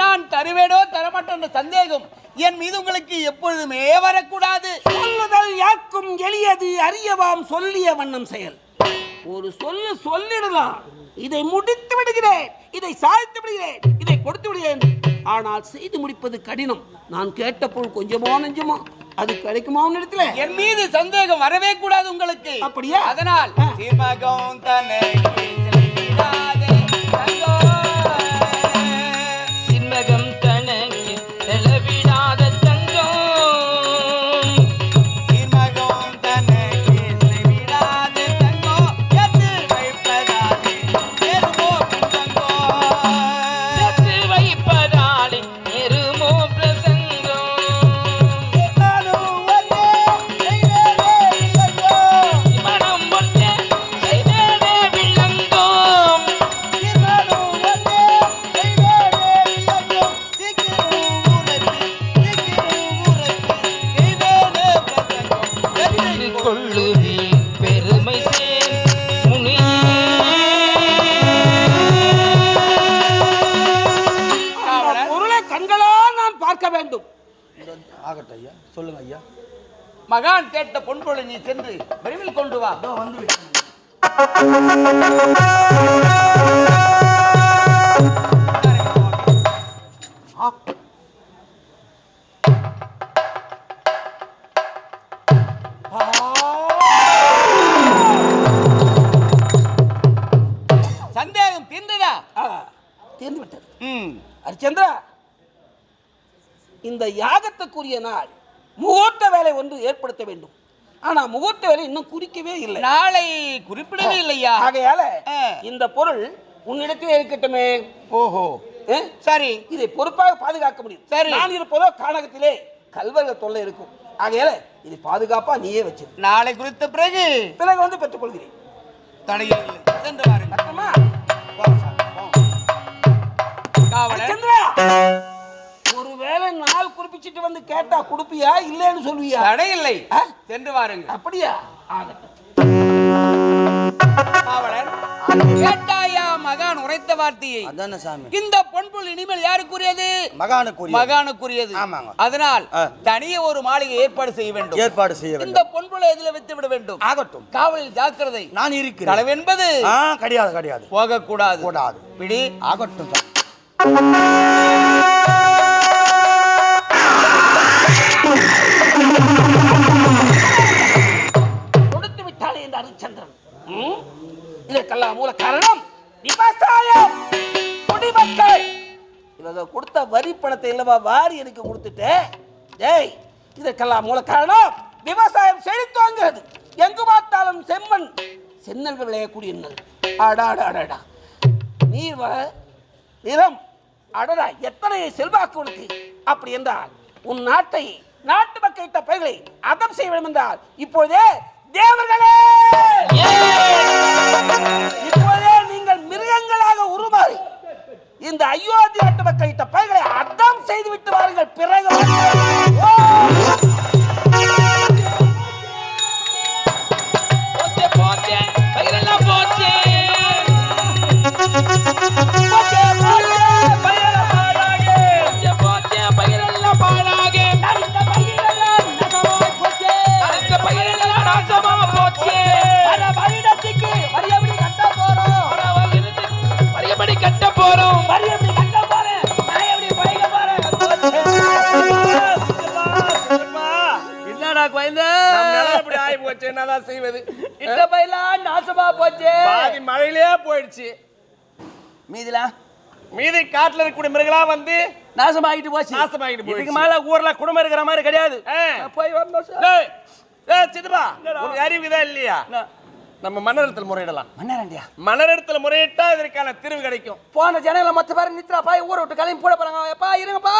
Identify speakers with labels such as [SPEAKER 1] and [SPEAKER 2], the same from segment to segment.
[SPEAKER 1] நான் தருவேனோ தரமாட்டோம் என்ற சந்தேகம் என் மீது உங்களுக்கு எப்பொழுதுமே வரக்கூடாது.
[SPEAKER 2] சொல்லுதல் யாக்கும் எளியது அறியவாம் சொல்லிய வண்ணம் செயல். ஒரு சொல்லு சொல்லிடலாம். இதை முடித்து விடுகிறேன். இதை சாதித்து விடுகிறேன். இதை கொடுத்து விடுகிறேன். ஆனால் செய்து முடிப்பது கடினம். நான் கேட்ட பொருள் கொஞ்சமோ நெஞ்சமோ அது கிடைக்குமா இடத்துல
[SPEAKER 1] என் மீது சந்தேகம் வரவே கூடாது உங்களுக்கு.
[SPEAKER 2] அப்படியா?
[SPEAKER 1] அதனால்
[SPEAKER 2] நான் பார்க்க வேண்டும்.
[SPEAKER 3] ஆகட்டும் ஐயா சொல்லுங்க ஐயா.
[SPEAKER 1] மகான் கேட்ட பொன்பொருளை நீ சென்று விரைவில் கொண்டு வா. சந்தேகம் தீர்ந்ததா?
[SPEAKER 2] தீர்ந்து விட்டது
[SPEAKER 1] ம்.
[SPEAKER 2] ஹரிச்சந்திரா இந்த யாகத்துக்குரிய நாள் முகூர்த்த வேலை ஒன்று ஏற்படுத்த வேண்டும். ஆனா முகூர்த்த வேலை இன்னும் குறிக்கவே இல்லை.
[SPEAKER 1] நாளை குறிப்பிடவே இல்லையா?
[SPEAKER 2] ஆகையால. இந்த பொருள் உன்னிடத்திலே இருக்கட்டுமே.
[SPEAKER 1] ஓஹோ? சரி.
[SPEAKER 2] இதை பொறுப்பாக பாதுகாக்க முடியும்.
[SPEAKER 1] சரி.
[SPEAKER 2] நான் இருப்பதோ கானகத்திலே கல்வர்கள் தொல்லை இருக்கும். ஆகையால இதை பாதுகாப்பா நீயே வச்சிரு.
[SPEAKER 1] நாளை குறித்த பிறகு
[SPEAKER 2] பிறகு வந்து பெற்றுக்கொள்கிறேன்.
[SPEAKER 1] தடையில் இல்லை சென்று வாருங்கள்.
[SPEAKER 2] சந்திரா ஒருவேளை நாள் குறிப்பிச்சிட்டு வந்து கேட்டா கொடுப்பியா இல்லைன்னு சொல்லுவியா?
[SPEAKER 1] தடையில்லை
[SPEAKER 2] ஆ?
[SPEAKER 1] சென்று வாருங்கள்.
[SPEAKER 2] அப்படியா? ஆகட்டும்.
[SPEAKER 1] கேட்டாயா மகான் உரைத்த வார்த்தையை?
[SPEAKER 3] அதானே சாமி.
[SPEAKER 1] இந்த பொன்புல் இனிமேல் யாருக்குரியது?
[SPEAKER 3] மகானுக்குரிய
[SPEAKER 1] மகானுக்குரியது.
[SPEAKER 3] ஆமாங்க.
[SPEAKER 1] அதனால். தனியே ஒரு மாளிகை ஏற்பாடு செய்ய வேண்டும்.
[SPEAKER 3] ஏற்பாடு செய்ய
[SPEAKER 1] இந்த
[SPEAKER 3] வேண்டும்
[SPEAKER 1] பொன்புலை எதில வைத்து விட வேண்டும்?
[SPEAKER 3] ஆகட்டும்.
[SPEAKER 1] காவலில் ஜாக்கிரதை.
[SPEAKER 3] நான் இருக்கிறேன்.
[SPEAKER 1] களவென்பது
[SPEAKER 3] ஆ கிடையாது கிடையாது.
[SPEAKER 1] போகக்கூடாது.
[SPEAKER 3] கூடாது
[SPEAKER 1] பிடி
[SPEAKER 3] ஆகட்டும்
[SPEAKER 2] பணத்தை வாரி எனக்கு கொடுத்துட்டு? டேய் இதற்கெல்லாம் மூல காரணம் விவசாயம் செழித்தோங்கிறது எங்கு பார்த்தாலும் செம்மண். சென்னல் விளையக்கூடிய நெல். அடாடா அடாடா நீர் நிறம் அடடா எத்தனை செல்வாக்கு உனக்கு? அப்படி என்றால் உன் நாட்டை நாட்டு மக்களிட்ட பயிர்களை அதம் செய்ய வேண்டும் என்றால் இப்பொழுதே தேவர்களே! இந்த அயோத்தி நாட்டு மக்களிட்ட பயிர்களை அதான் செய்து விட்டு வாருங்கள். பிறகு
[SPEAKER 4] போச்சு
[SPEAKER 5] என்னதான் செய்வது?
[SPEAKER 1] இந்த பயிலாம் நாசமா போச்சு.
[SPEAKER 5] பாதி மழையிலே போயிடுச்சு.
[SPEAKER 1] மீதிலாம்
[SPEAKER 5] மீதி காட்டுல இருக்கக்கூடிய மிருகலா வந்து
[SPEAKER 1] நாசமாகிட்டு போச்சு.
[SPEAKER 5] நாசமாகிட்டு போயிடுச்சு.
[SPEAKER 1] இதுக்கு மேல ஊர்ல குடும்பம் இருக்கிற மாதிரி கிடையாது. போய் வரணும் சார்
[SPEAKER 5] டேய், சித்தப்பா உனக்கு அறிவு தான் இல்லையா? நம்ம மன்னரிடத்தில் முறையிடலாம்.
[SPEAKER 6] மன்னரண்டியா?
[SPEAKER 5] மன்னரிடத்தில் முறையிட்டா இதற்கான தீர்வு கிடைக்கும்.
[SPEAKER 6] போன ஜனங்களை மொத்த பேர் நித்ரா பாய் ஊரை விட்டு கிளம்பி போட போறாங்க. எப்பா இருங்கப்பா.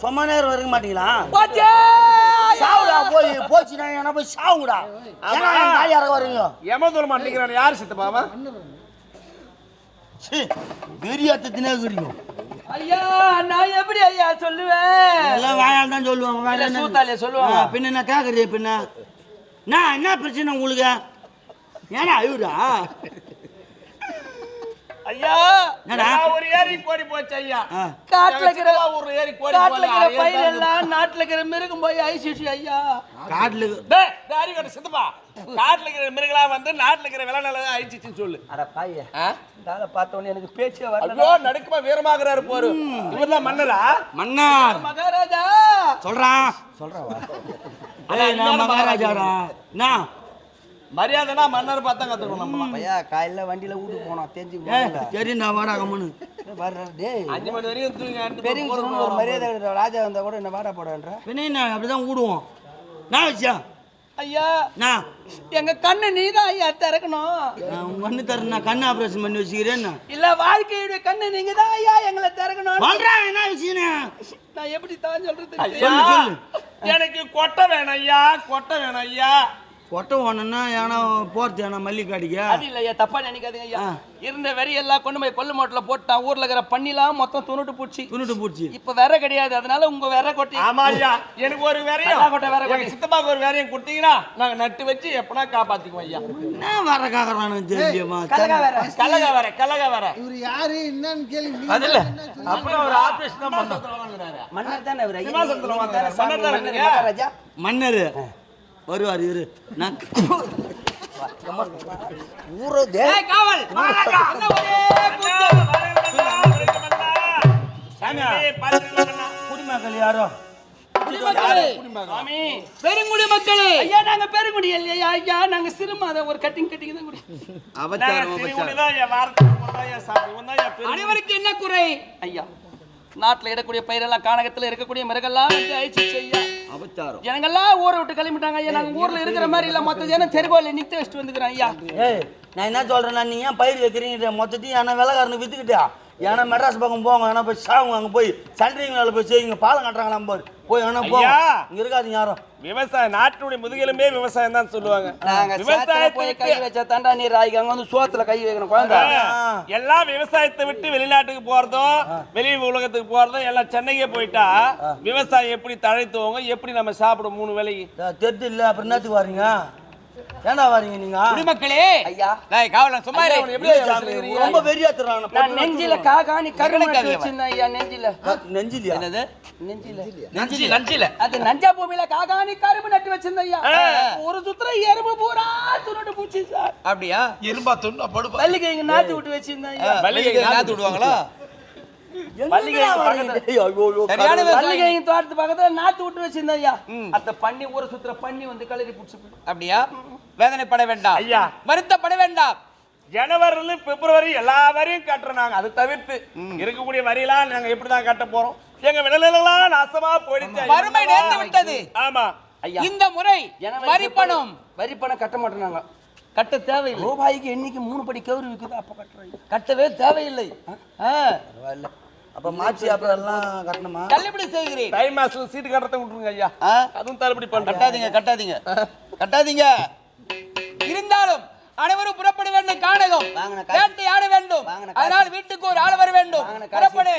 [SPEAKER 3] சொம்ம நேரம் இருக்க மாட்டீங்களா சாவுடா போய் போச்சுடா ஏன்னா போய் சாவுங்கடா ஏன்னா அந்த ஆள் யாருக்க வரீங்க
[SPEAKER 5] எமதூர மாட்டேங்கிறான் யார் சித்தப்பாவா
[SPEAKER 3] சீ, வெறியாத்தத்தினே இருக்கிறீங்க
[SPEAKER 6] ஐயா நான் எப்படி ஐயா சொல்லுவேன்?
[SPEAKER 3] எல்லாம் வாயால் தான் சொல்லுவாங்க வேற என்ன?
[SPEAKER 6] சூத்தாலே சொல்லுவாங்க.
[SPEAKER 3] பின்ன என்ன கேக்குறது பின்ன? நான் என்ன பிரச்சனை உங்களுக்கு? ஏன்னா ஐயூரா
[SPEAKER 5] ஐயா ஒரு ஏரி கோரி போச்சு ஐயா.
[SPEAKER 6] காட்டுல இருக்கிற
[SPEAKER 5] ஒரு ஏரி கோரி
[SPEAKER 6] காட்டுல இருக்கிற பயிர் எல்லாம் நாட்டுல இருக்கிற மிருகம் போய் ஐசிசி ஐயா.
[SPEAKER 3] காட்டுல
[SPEAKER 5] டேய், டேய், அறிவு சித்தப்பா. காட்டுல இருக்கிற மிருகலா வந்து நாட்டுல இருக்கிற விலை நல்லதா ஆயிடுச்சுன்னு சொல்லு.
[SPEAKER 6] அட பாய.
[SPEAKER 5] ஆ?
[SPEAKER 6] காலை பார்த்த உடனே எனக்கு பேச்சே வரல
[SPEAKER 5] ஐயோ நடுக்கமா வீரமாகிறாரு போரு. மன்னரா?
[SPEAKER 3] மன்னார்
[SPEAKER 6] மகாராஜா.
[SPEAKER 3] சொல்றான். நான் மகாராஜாடா. நான்
[SPEAKER 5] மரியாதைனா மன்னர் பார்த்தா கத்துக்கணும் நம்ம
[SPEAKER 6] ஐயா காலையில வண்டியில வீட்டுக்கு போனோம். தெரிஞ்சு
[SPEAKER 3] சரி நான் வாடா கம்முன்னு.
[SPEAKER 5] அஞ்சு மணி வரையும் தூங்கி
[SPEAKER 6] பெரிய ஒரு மரியாதை. ராஜா வந்தா கூட என்ன வாடா போடன்ற
[SPEAKER 3] பின்ன நான் அப்படிதான் விடுவோம் நான் விஷயம்
[SPEAKER 6] ஐயா
[SPEAKER 3] நான்.
[SPEAKER 6] எங்க கண்ணை நீதான் ஐயா திறக்கணும்.
[SPEAKER 3] உங்க கண்ணு நான் கண்ணு ஆபரேஷன் பண்ணி வச்சுக்கிறேன்
[SPEAKER 6] இல்ல வாழ்க்கையுடைய கண்ணை நீங்க தான் ஐயா எங்களை திறக்கணும்
[SPEAKER 3] சொல்றேன் என்ன விஷயம்
[SPEAKER 6] நான் எப்படி தான் சொல்றது
[SPEAKER 5] எனக்கு கொட்டை வேணும் ஐயா கொட்டை வேணும் ஐயா.
[SPEAKER 3] கொட்டை ஓனன்னா ஏன்னா போறது ஏன்னா மல்லிகாடிக்கா.
[SPEAKER 6] அது இல்ல ஐயா தப்பா நினைக்காதீங்க ஐயா. இருந்த வெறி எல்லாம் கொண்டு போய் கொல்லு மோட்டில் போட்டான். ஊர்ல இருக்கிற பண்ணிலாம் மொத்தம் துணுட்டு போச்சு.
[SPEAKER 3] துணுட்டு போச்சு.
[SPEAKER 6] இப்ப வேற கிடையாது. அதனால உங்க வேற கொட்டி
[SPEAKER 5] ஆமா ஐயா. எனக்கு ஒரு வேறையும்
[SPEAKER 6] கொட்டை, வேற கொட்டை.
[SPEAKER 5] சித்தப்பாக்கு ஒரு வேறையும் கொடுத்தீங்கன்னா நாங்க நட்டு வச்சு எப்பனா காப்பாத்திக்குவோம் ஐயா.
[SPEAKER 3] என்ன வர காக்கறானு தெரியுமா?
[SPEAKER 6] கலகா வேற
[SPEAKER 5] கலக வேற கலக வேற
[SPEAKER 7] இவர் யாரு? என்னன்னு கேள்வி
[SPEAKER 5] அது இல்ல. அப்புறம் ஒரு ஆபரேஷன் தான் பண்ணோம்.
[SPEAKER 6] மன்னர் தானே
[SPEAKER 5] மன்னர்
[SPEAKER 6] மன்னர்
[SPEAKER 3] வருவார் இரு நான்
[SPEAKER 1] காவல்.
[SPEAKER 3] குடிமக்கள் யாரோ?
[SPEAKER 1] பெருங்குடி மக்களே.
[SPEAKER 6] ஐயா நாங்க பெருங்குடி இல்லையா? ஐயா நாங்க சிறுமாத ஒரு கட்டிங் கட்டிங் தான் குடி
[SPEAKER 3] அவச்சாரம் அவச்சாரம்
[SPEAKER 1] அனைவருக்கு என்ன குறை?
[SPEAKER 6] ஐயா நாட்டுல இடக்கூடிய பயிரெல்லாம் கானகத்துல இருக்கக்கூடிய மிருகெல்லாம் வந்து அழிச்சு ஐயா
[SPEAKER 3] அவச்சாரம்
[SPEAKER 6] ஜனங்கள்லாம் ஊரை விட்டு கிளம்பிட்டாங்க ஐயா. நாங்க ஊர்ல இருக்கிற மாதிரி இல்ல. மொத்த ஜனம் தெருவோல நிக்க வச்சுட்டு வந்துக்கிறோம் ஐயா.
[SPEAKER 3] ஏய் நான் என்ன சொல்றேன்னா நீங்க ஏன் பயிர் வைக்கிறீங்க மொத்தத்தையும் ஏன்னா விலகாரனு வித்துக்கிட்டா? ஏன்னா மெட்ராஸ் பக்கம் போங்க ஏன்னா போய் சாவுங்க அங்க போய் சண்டரிங் வேலை போய் செய்யுங்க பாலம் கட்டுறாங்களா போய் போய் வேணா
[SPEAKER 5] ஐயா!
[SPEAKER 3] இங்க இருக்காதீங்க யாரும்.
[SPEAKER 5] விவசாயம் நாட்டுடைய முதுகெலும்பே விவசாயம் தான் சொல்லுவாங்க.
[SPEAKER 6] நாங்க போய் கை வச்சா தாண்டா நீர் ஆகி அங்க வந்து சோத்துல கை வைக்கணும் குழந்தை.
[SPEAKER 5] எல்லாம் விவசாயத்தை விட்டு வெளிநாட்டுக்கு போறதும் வெளி உலகத்துக்கு போறதும் எல்லாம் சென்னைக்கே போயிட்டா விவசாயம் எப்படி தழைத்துவோங்க எப்படி நம்ம சாப்பிடும் மூணு வேலைக்கு
[SPEAKER 3] தெரிஞ்சு இல்ல அப்புறம் என்னத்துக்கு வாரீங்க? நீங்க?
[SPEAKER 1] குடிமக்களே!
[SPEAKER 6] ஐயா.
[SPEAKER 1] டேய், காவலன் சும்மா இரு.
[SPEAKER 5] எப்படி சாப்பிடுறீங்க?
[SPEAKER 3] ரொம்ப வெறியாத்துறாங்க
[SPEAKER 6] நான் நெஞ்சில காகாணி கருணை வச்சிருந்தேன் ஐயா நெஞ்சில.
[SPEAKER 3] நெஞ்சிலியா?
[SPEAKER 1] என்னது?
[SPEAKER 6] நெஞ்சில.
[SPEAKER 1] நஞ்சி நஞ்சில
[SPEAKER 6] அது நஞ்சா பூமியில காகாணி கரும்பு நட்டு வச்சிருந்தேன் ஐயா ஒரு சுத்திர எறும்பு பூரா துணுட்டு பூச்சி சார்.
[SPEAKER 1] அப்படியா?
[SPEAKER 8] எறும்பா தொண்ணா படுப்பா.
[SPEAKER 6] மல்லிகை இங்க நாத்து விட்டு வச்சிருந்தேன் ஐயா
[SPEAKER 1] மல்லிகை நாத்து விடுவாங்களா?
[SPEAKER 6] தோட்டத்து பக்கத்துல நாத்து விட்டு வச்சிருந்தேன் ஐயா அந்த பண்ணி ஒரு சுத்திர பண்ணி வந்து கலரி பிடிச்சி
[SPEAKER 1] அப்படியா? வேதனைப்பட வேண்டாம்.
[SPEAKER 5] ஐயா.
[SPEAKER 1] வருத்தப்பட வேண்டாம்.
[SPEAKER 5] ஜனவரில பிப்ரவரி எல்லா வரியும் கட்டுறோம் நாங்க அதை தவிர்த்து இருக்கக்கூடிய வரியெல்லாம் நாங்க எப்படிதான் கட்ட போறோம்? எங்க விளைநிலங்களாம் நாசமா போயிடுச்சு.
[SPEAKER 1] வறுமை நேர்ந்து விட்டது.
[SPEAKER 5] ஆமா.
[SPEAKER 6] ஐயா.
[SPEAKER 1] இந்த முறை வரி பணம்
[SPEAKER 6] வரி பணம் கட்ட மாட்டோம் நாங்க கட்ட தேவையில்லை. ரூபாய்க்கு என்னைக்கு மூணு படி கவுரு விற்குது அப்ப கட்டுறோம். கட்டவே தேவையில்லை. ஆ.
[SPEAKER 3] அப்ப மாச்சி அப்புறம் எல்லாம் கட்டணுமா?
[SPEAKER 1] தள்ளுபடி செய்கிறேன்.
[SPEAKER 5] தை மாசம் சீட்டு கட்டுறத விட்டுருங்க ஐயா? அதுவும் தள்ளுபடி பண்றேன்.
[SPEAKER 1] கட்டாதீங்க கட்டாதீங்க. கட்டாதீங்க. இருந்தாலும் அனைவரும் புறப்பட வேண்டும் காணகம்
[SPEAKER 6] காசு.
[SPEAKER 1] வேட்டையாட வேண்டும். அதனால் வீட்டுக்கு ஒரு ஆள் வர வேண்டும். புறப்படு.